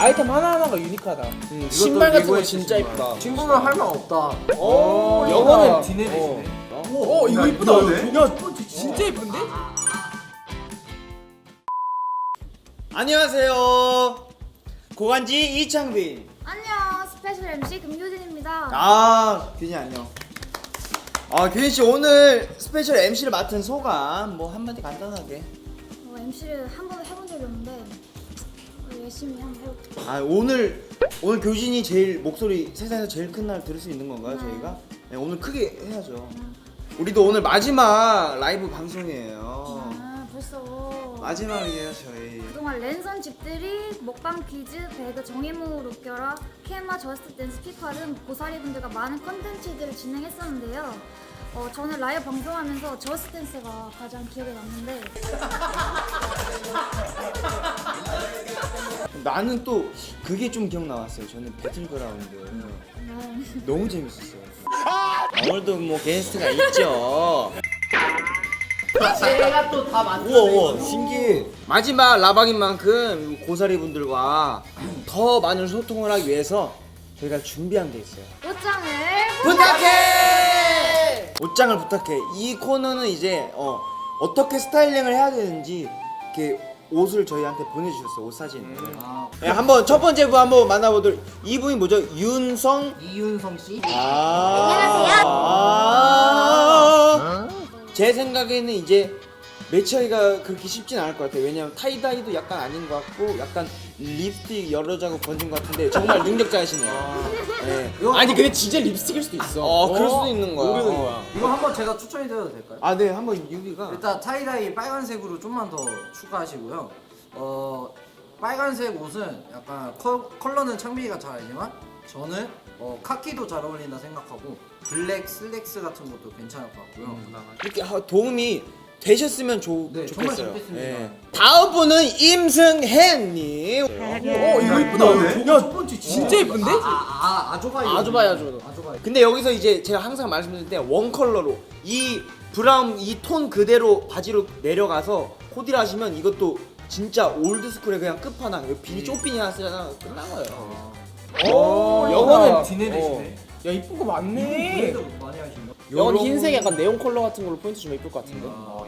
아이템 하나하나가 유니크하다. 신발 같은 거 진짜 이쁘다. 친구는 할 말 없다. 오, 이거는 디네리시네. 어, 이거 이쁘다. 야, 진짜 이쁜데? 안녕하세요. 고간지 이창빈. 안녕 스페셜 MC 금효진입니다. 아, 규진이 안녕. 아, 규진 씨 오늘 스페셜 MC를 맡은 소감 뭐 한마디 간단하게. 어, MC를 한 번도 해본 적이 없는데 어, 열심히 한번 해볼게요. 아, 오늘 오늘 교진이 제일 목소리 세상에서 제일 큰 날 들을 수 있는 건가요, 네. 저희가? 네, 오늘 크게 해야죠. 우리도 오늘 마지막 라이브 방송이에요. 아 벌써 마지막이에요, 저희. 그동안 랜선 집들이 먹방 퀴즈 배그 정의무 롯겨라 케마 저스트 댄스 피파 등 고사리 분들과 많은 컨텐츠들을 진행했었는데요. 어, 저는 라이브 방송하면서 저스트 댄스가 가장 기억에 남는데 나는 또 그게 좀 기억 나왔어요. 저는 배틀그라운드 음, 너무 재밌었어요. 오늘도 뭐 게스트가 있죠. 제가 또 다 만든. 우와 우와 신기해. 마지막 라방인 만큼 고사리 분들과 더 많은 소통을 하기 위해서 저희가 준비한 게 있어요. 옷장을 부탁해. 옷장을 부탁해. 이 코너는 이제 어 어떻게 스타일링을 해야 되는지 이렇게 옷을 저희한테 보내주셨어요. 옷 사진을. 아, 네, 한번 첫 번째 분 한번 만나보도록. 이분이 뭐죠? 윤성 이윤성 씨. 아~ 아~ 제 생각에는 이제 매치하기가 그렇게 쉽진 않을 것 같아요. 왜냐면 타이다이도 약간 아닌 것 같고 약간 립스틱 여러 자국 번진 것 같은데 정말 능력자시네요. 네. 아니, 근데 진짜 립스틱일 수도 있어. 어, 그럴 수도 있는 거야. 모르는 어. 거야. 이거 한번 제가 추천해드려도 될까요? 아, 네, 한번 유비가 일단 타이다이 빨간색으로 좀만 더 추가하시고요. 어 빨간색 옷은 약간 컬, 컬러는 창빈이가 잘 알지만 저는 어, 카키도 잘 어울린다 생각하고 블랙 슬랙스 같은 것도 괜찮을 것 같고요. 이렇게 하- 도움이 되셨으면 좋, 네, 정말 좋겠어요. 좋겠습니다. 다음 분은 임승혜님. 어, 이거 이쁘다. 야, 진짜 이쁜데? 아, 아 아조바이. 아조바이, 아조바이. 아조바이. 근데 여기서 이제 제가 항상 말씀드릴 때 원 컬러로 이 브라운 이 톤 그대로 바지로 내려가서 코디를 하시면 이것도 진짜 올드 스쿨의 그냥 끝판왕. 이거 비니 쪼삐니 하시잖아. 끝난 거예요. 오, 이거는 어. 디네리시네. 야, 이쁜 거 많네. 브랜드 많이 하신 거? 이건 흰색 약간 네온 컬러 같은 걸로 포인트 주면 이쁠 것 같은데. 아,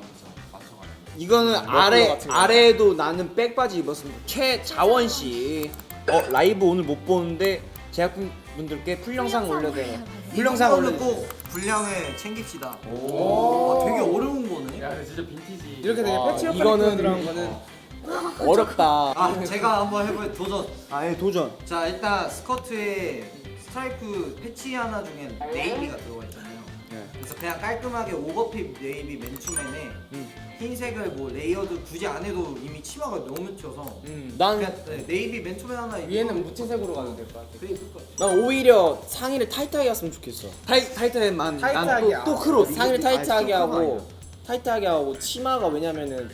이거는 컬러 아래 같은 거. 아래에도 나는 백바지 입었습니다. 최자원 씨. 어 라이브 오늘 못 보는데 제작분들께 풀 영상 올려드려요. 풀 영상 올려. 꼭 분량을 챙깁시다. 오. 아, 되게 어려운 거네. 이렇게 되게 아, 패치워크 이거는- 들어간 거는 어렵다. 아, 제가 한번 해볼 도전. 아예 도전. 자, 일단 스커트에 스트라이프 패치 하나 중에 네이비가 들어가 있잖아요. 네. 그래서 그냥 깔끔하게 오버핏 네이비 맨투맨에 음. 흰색을 뭐 레이어드 굳이 안 해도 이미 치마가 너무 튀어서 음, 난 그냥 네, 네이비 맨투맨 하나 입고 위에는 무채색으로 가도 될 것 같아. 그게 예쁠 것 같아. 난 오히려 상의를 타이트하게 했으면 좋겠어. 타이 타이트만 타이트하게, 난또 또 크롭. 상의를 타이트하게 하고 타이트하게 하고 치마가 왜냐면은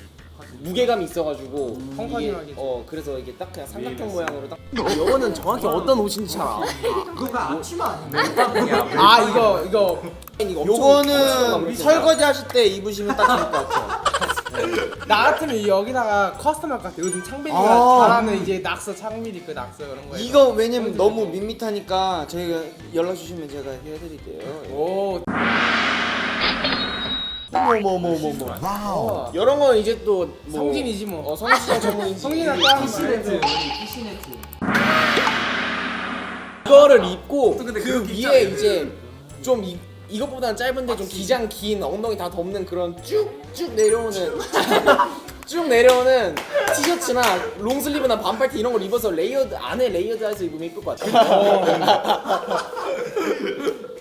무게감이 있어가지고 이게 어 그래서 이게 딱 그냥 삼각형 모양으로 딱 이거는 정확히 어떤 옷인지 잘 알아. 그거 앞치마 아닌데? 아 이거 이거 이거 엄청 요거는 엄청 설거지 하실 때 입으시면 딱 좋을 것 같아요. 나 같으면 여기다가 커스텀 할 것 같아. 요즘 창빈이가 아. 잘하는 이제 낙서 창밀이 그 낙서 이런 거. 이거 왜냐면 너무 밋밋하니까 저희가 연락 주시면 제가 해드릴게요. 오 어머머머머머. 어. 이런 건 이제 또 뭐, 성진이지 뭐. 어 성진이 전문이지. 성진아 또 피시네트 피시네트 이거를 입고 그 위에 이제 좀 이, 이것보다는 짧은데 좀 기장 긴 엉덩이 다 덮는 그런 쭉쭉 내려오는 쭉 내려오는 티셔츠나 롱슬리브나 반팔티 이런 걸 입어서 레이어드 안에 레이어드해서 입으면 이쁠 것 같아.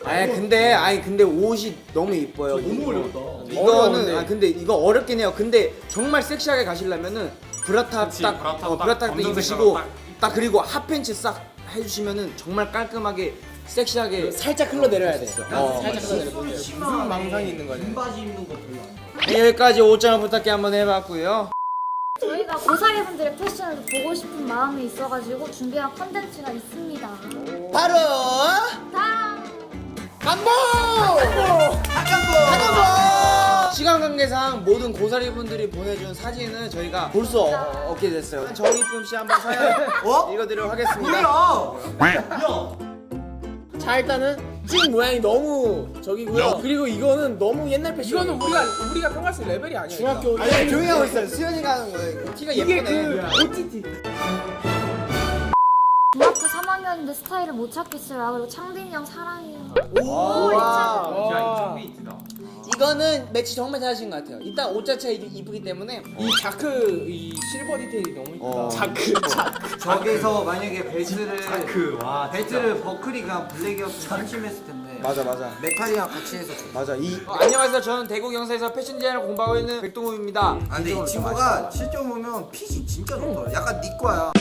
아니 근데 아니 근데 옷이 너무 이뻐요. 너무 어렵다 이거는 어려운데. 아 근데 이거 어렵긴 해요. 근데 정말 섹시하게 가시려면은 브라탑 딱 브라탑 어, 딱 브라탑 때 검정 입으시고 색깔로 딱딱 그리고 핫팬츠 싹 해주시면은 정말 깔끔하게 섹시하게 살짝 흘러내려야 돼. 어. 살짝 흘러내려. 무슨 망상이 있는 거냐. 긴 바지 입는 거 별로 안 네, 여기까지 옷장을 부탁해 한번 해봤고요. 저희가 고사리 분들의 패션을 보고 싶은 마음이 있어가지고 준비한 컨텐츠가 있습니다. 바로 다음 간보! 간보! 시간 관계상 모든 고사리 분들이 보내준 사진은 저희가 볼 수 없게 됐어요. 정이쁨 씨 한번 사연 어? 읽어드리도록 하겠습니다. 자 일단은 찍 모양이 너무 저기고요. 그리고 이거는 너무 옛날 패션. 이거는 우리가 우리가 평가할 수 있는 레벨이 아니야. 중학교 아니 조용히 하고 있어요. 수현이가 하는 거예요. 티가 예쁘네. 그 OTT. 중학교 3학년인데 스타일을 못 찾겠어요. 아, 그리고 창빈이 형 사랑해요. 오, 와. 와. 이 거는 매치 정말 잘하신 것 같아요. 일단 옷 자체가 이- 이쁘기 때문에 이 자크 이 실버 디테일이 너무 이쁘다. 어. 자크 자크. 저기서 만약에 벨트를 벨트를 버클이 그냥 블랙이었으면 한심했을 텐데 맞아 맞아 메탈이랑 같이 해서 좋다. 맞아 이 어, 안녕하세요 저는 대구 경사에서 패션 디자인을 공부하고 있는 백동우입니다. 아 근데 이 친구가 실제 보면 핏이 진짜 좋더라. 약간 네 거야.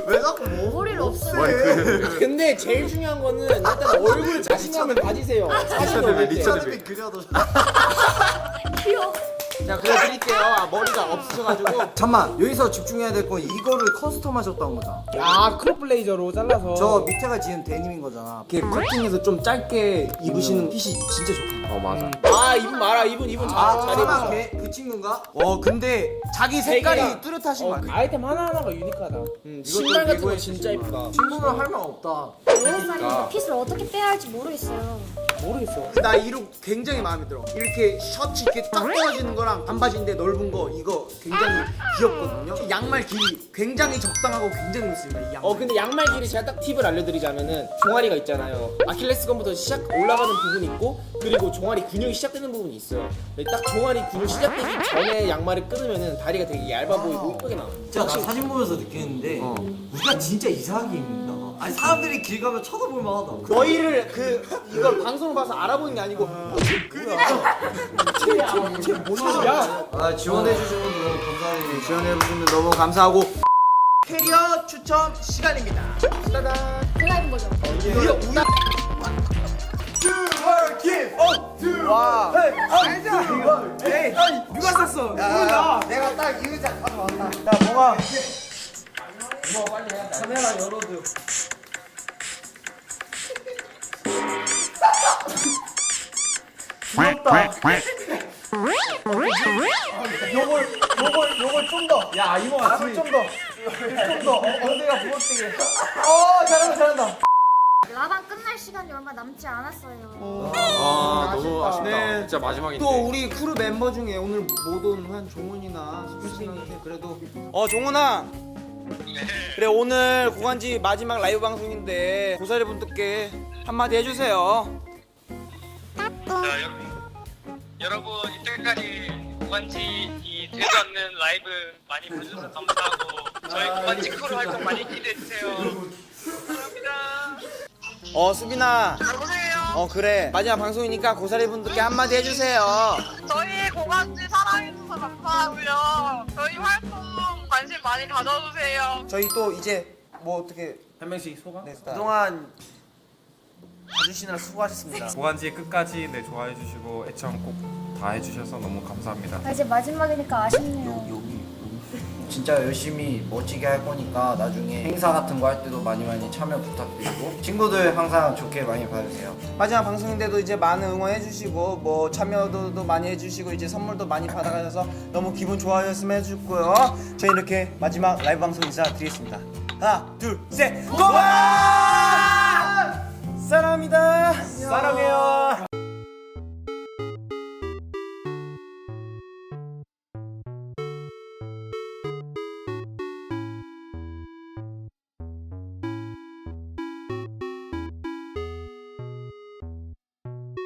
왜 자꾸 뭐? 머리를 없애요. 근데 제일 중요한 거는 일단 얼굴 자신감을 가지세요. 사진 올릴 때. 리처드비 그려도. 귀여워. 자 그려드릴게요. 아, 머리가 없으셔가지고 잠만 여기서 집중해야 될 건 이거를 커스텀하셨다는 거잖아. 아 크롭 블레이저로 잘라서. 저 밑에가 지금 데님인 거잖아. 이렇게 커팅해서 좀 짧게 입으시는 핏이 진짜 좋다. 어 맞아. 아 이분 말아 이분 이분 잘 아, 잘 설마 입었어. 걔, 그 친구인가? 어 근데 자기 색깔이 되게- 뚜렷하신 거 어, 같아요. 아이템 하나 하나가 유니크하다. 음, 신발 같은 거 진짜 이쁘다. 친구는 할 말 없다. 여섯 살인데 핏을 어떻게 빼야 할지 모르겠어요. 모르겠어. 나 이룩 굉장히 마음에 들어. 이렇게 셔츠 이렇게 딱 떨어지는 거랑 반바지인데 넓은 거 이거 굉장히 귀엽거든요. 양말 길이 굉장히 적당하고 굉장히 좋습니다. 이 양말. 어 근데 양말 길이 제가 딱 팁을 알려드리자면은 종아리가 있잖아요. 아킬레스건부터 시작 올라가는 부분이 있고 그리고 종아리 근육이 시작되는 부분이 있어요. 근데 딱 종아리 근육 시작되기 전에 양말을 끊으면은 다리가 되게 얇아 보이고 이쁘게 나와. 진짜 나 사진 보면서 느끼는데 어. 우리가 진짜 이상하게 입는다. 아니 사람들이 길 가면 쳐다볼 만하다. 너희를 그 이걸 방송을 봐서 알아보는 게 아니고 야, 아 지원해 주신 분들 너무 감사드립니다. 지원해 주시면 너무 감사하고 캐리어 추첨 시간입니다. 따단. 제가 입은 거죠. 이거 우리 와. 에이, 누가 샀어? 몰라. 내가 딱이 의자 가져왔다. 나 뭐가 카메라 열어도. 요걸 요걸 요걸 좀 더. 야 이모가 좀 더. 좀 더. 엉덩이가 부었대게. 어 잘한다 잘한다. 끝날 시간이 얼마 남지 않았어요. 아 너무 아쉽다. 네. 진짜 마지막인데. 또 우리 크루 멤버 중에 오늘 못 온 한 종훈이나 수진한테 그래도 어 종훈아 그래 오늘 고간지 마지막 라이브 방송인데 고사리 분들께 한마디 해주세요 자, 여러분, 여러분 이때까지 고관지 이 되지 않는 라이브 많이 봐주셔서 감사하고 저희 고관지 크루 활동 많이 기대해 주세요. 어 수빈아 여보세요. 어 그래 마지막 방송이니까 고사리 분들께 한마디 해주세요 저희 고관지 사랑해주셔서 감사하고요. 저희 활동 관심 많이 가져주세요. 저희 또 이제 뭐 어떻게 한 명씩 소감? 네, 스타일. 그동안 봐주시느라 수고하셨습니다. 고간지 끝까지 네 좋아해 주시고 애청 꼭 다 해주셔서 너무 감사합니다. 아, 이제 마지막이니까 아쉽네요. 진짜 열심히 멋지게 할 거니까 나중에 행사 같은 거 할 때도 많이 많이 참여 부탁드리고 친구들 항상 좋게 많이 봐주세요. 마지막 방송인데도 이제 많은 응원해주시고 뭐 참여도 도 많이 해주시고 이제 선물도 많이 받아가셔서 너무 기분 좋아졌으면 해주고요. 저희 이렇게 마지막 라이브 방송 인사드리겠습니다. 하나, 둘, 셋, 고마! 사랑합니다. 사랑해요.